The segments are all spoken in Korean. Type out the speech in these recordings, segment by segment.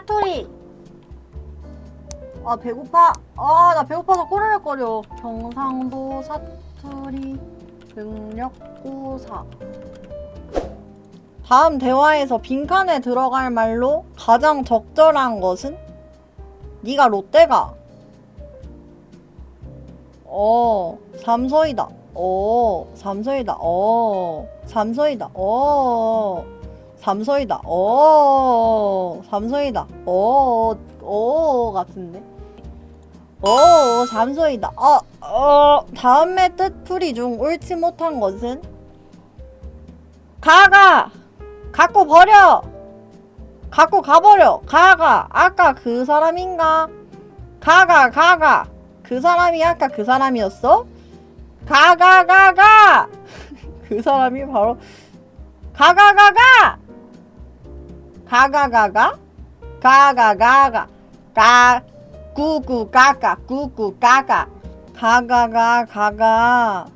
사투리. 아 배고파. 아 나 배고파서 꼬르륵거려. 경상도 사투리 능력고사. 다음 대화에서 빈칸에 들어갈 말로 가장 적절한 것은? 네가 롯데가. 어, 삼서이다. 어, 삼서이다. 어, 삼서이다. 어, 삼서이다. 어, 삼서이다. 어, 어, 같은데? 어, 삼서이다. 어, 어, 다음의 뜻풀이 중 옳지 못한 것은? 가가! 갖고 버려! 갖고 가버려! 가가! 아까 그 사람인가? 가가, 가가! 그 사람이 아까 그 사람이었어? 가가, 가가! 그 사람이 바로, 가가, 가가! 가가, 가가? 가가, 가가! 가, 꾸꾸, 까까! 가가가, 가가.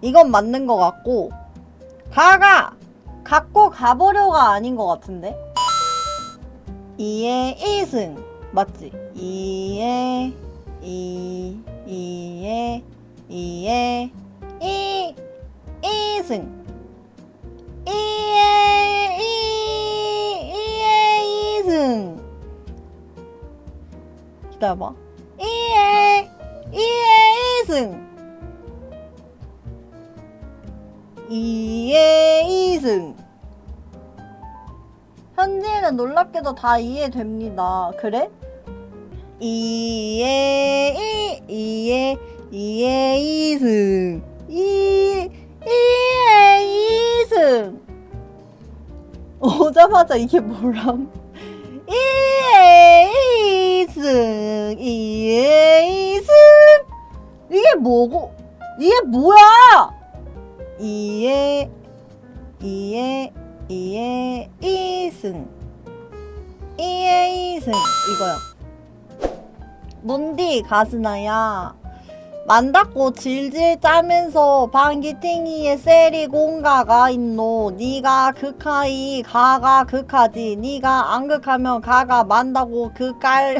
이건 맞는 것 같고, 가가! 갖고 가보려가 아닌 것 같은데? 이에 이승 맞지? 이에 이 이에 이에 이 이승 이승 현재는 놀랍게도 다 이해됩니다. 그래? 이해 이 이해 이해 이승 이 이해 이승 오자마자 이게 뭐람? 이해 이승 이해 이승. 이게 뭐고? 이게 뭐야? 이에 이에 이에 이승. 이에 이승. 이거야 뭔디 가스나야 만다고 질질 짜면서 방귀탱이에 세리 공가가 있노. 니가 극하이 가가 극하지. 니가 안 극하면 가가 만다고 극깔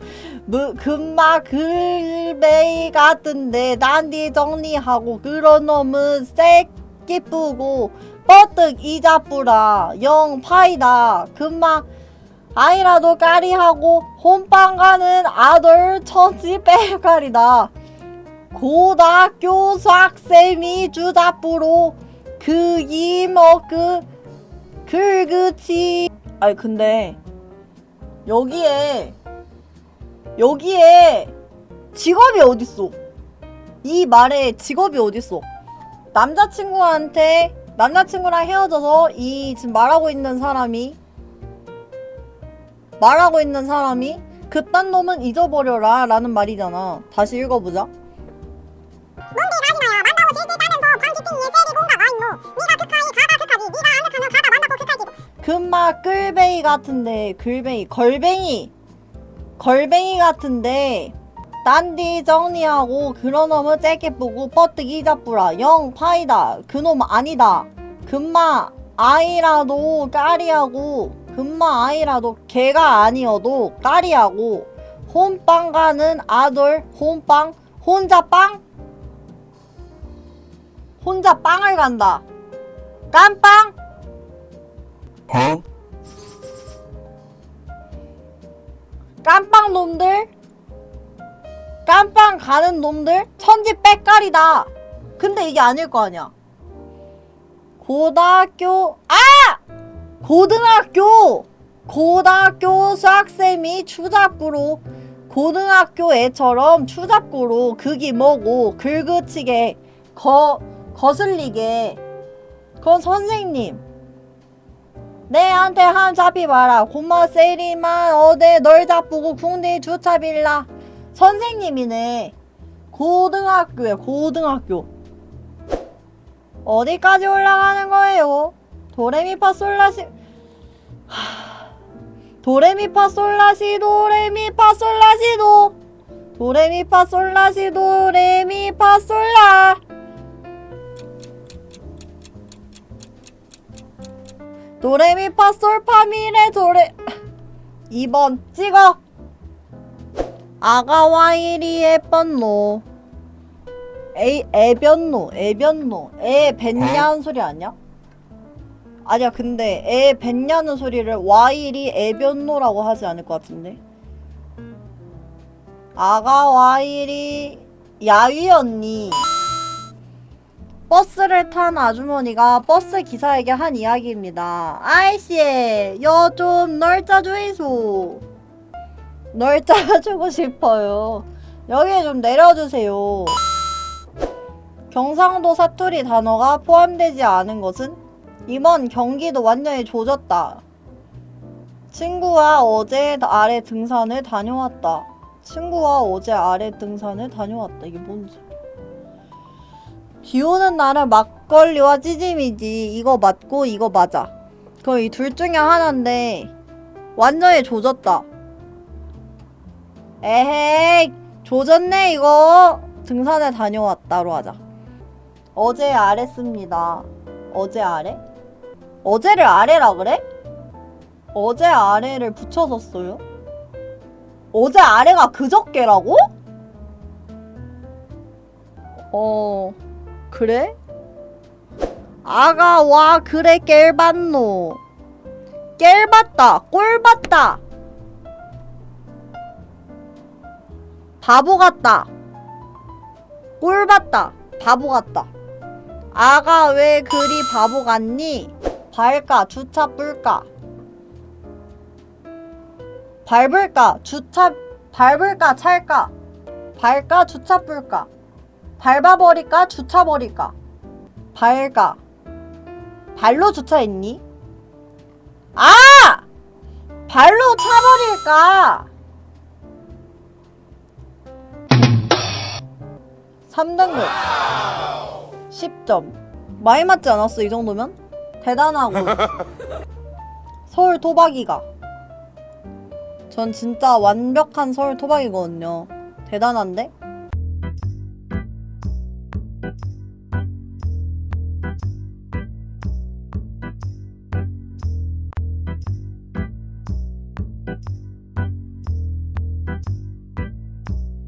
무, 금마 글베이 같은데 난디 정리하고 그런 놈은 새끼 뿌고 뻗뜩 이자뿌라. 영 파이다. 금마 아이라도 까리하고 홈빵 가는 아들 천지 빼가리다 고등학교 수학쌤이 주자뿌로 그 이 먹그 글그치 아니 근데 여기에 여기에 직업이 어딨어? 이 말에 직업이 어딨어? 남자친구한테 남자친구랑 헤어져서 이 지금 말하고 있는 사람이 말하고 있는 사람이 그딴 놈은 잊어버려라 라는 말이잖아. 다시 읽어보자. 금마 끌뱅이 같은데 글뱅이 걸뱅이. 걸뱅이 같은데 딴디 정리하고 그런 놈은 째게 뿌고 뻗뜨기 잡부라. 영 파이다. 그놈 아니다. 금마 아이라도 까리하고 금마 아이라도 개가 아니어도 까리하고. 홈빵 가는 아들 홈빵. 혼자 빵? 혼자 빵을 간다. 깜빵 Huh? 깜빵 놈들? 깜빵 가는 놈들? 천지 빽깔이다. 근데 이게 아닐 거 아니야. 고등학교 아! 고등학교! 고등학교 수학쌤이 추잡구로 고등학교 애처럼 추잡구로 극이 뭐고 긁으치게 거 거슬리게. 그건 선생님 내한테 한 잡히 봐라. 고마 세리만 어데 널 잡고 궁디 주차 빌라. 선생님이네. 고등학교에 고등학교. 어디까지 올라가는 거예요? 도레미파 솔라시 하... 도레미파 솔라시 도레미파 솔라시도 도레미파 솔라시 도레미파 솔라 도레미파솔파미레 도레 2번 찍어. 아가와이리 에번노. 에 애변노 애변노. 애 뱉냐는 소리 아니야? 아니야 근데 애 뱉냐는 소리를 와이리 애변노라고 하지 않을 것 같은데? 아가와이리 야위 언니 버스를 탄 아주머니가 버스 기사에게 한 이야기입니다. 아이씨, 여 좀 널짜 주이소. 널짜 주고 싶어요. 여기에 좀 내려주세요. 경상도 사투리 단어가 포함되지 않은 것은 이번 경기도 완전히 조졌다. 친구와 어제 아래 등산을 다녀왔다. 친구와 어제 아래 등산을 다녀왔다. 이게 뭔지. 비 오는 날은 막걸리와 찌짐이지. 이거 맞고 이거 맞아. 그럼 이 둘 중에 하나인데 완전히 조졌다. 에헤이 조졌네 이거. 등산에 다녀왔다로 하자. 어제 아래 씁니다. 어제 아래? 어제를 아래라 그래? 어제 아래를 붙여서 써요? 어제 아래가 그저께라고? 어... 그래? 아가 와 그래 깰봤노. 깰봤다 꼴봤다. 바보 같다. 꼴봤다 바보 같다. 아가 왜 그리 바보 같니? 발까 주차 뿔까? 밟을까 주차 밟을까 찰까? 발까 주차 뿔까 밟아버릴까 주차버릴까 발가 발로 주차했니? 아! 발로 차버릴까? 3등급 10점 많이 맞지 않았어 이 정도면? 대단하고 서울 토박이가 전 진짜 완벽한 서울 토박이거든요 대단한데?